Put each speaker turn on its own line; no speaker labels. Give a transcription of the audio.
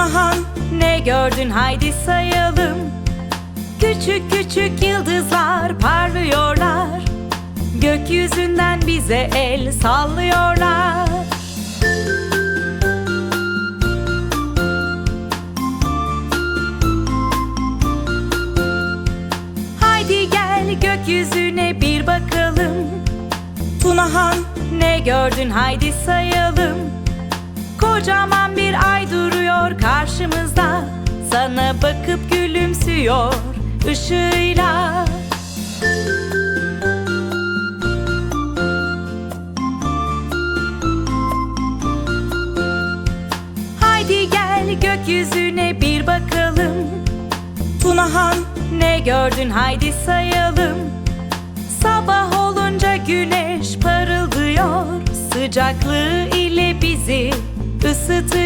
Tunahan ne gördün? Haydi sayalım. Küçük küçük yıldızlar parlıyorlar. Gökyüzünden bize el sallıyorlar. Haydi gel gökyüzüne bir bakalım. Tunahan ne gördün? Haydi sayalım. Kocaman bir ay duruyor karşımızda. Sana bakıp gülümsüyor ışığıyla. Haydi gel gökyüzüne bir bakalım. Tunahan ne gördün? Haydi sayalım. Sabah olunca güneş parıldıyor. Sıcaklığı ile bizi ısıtıyor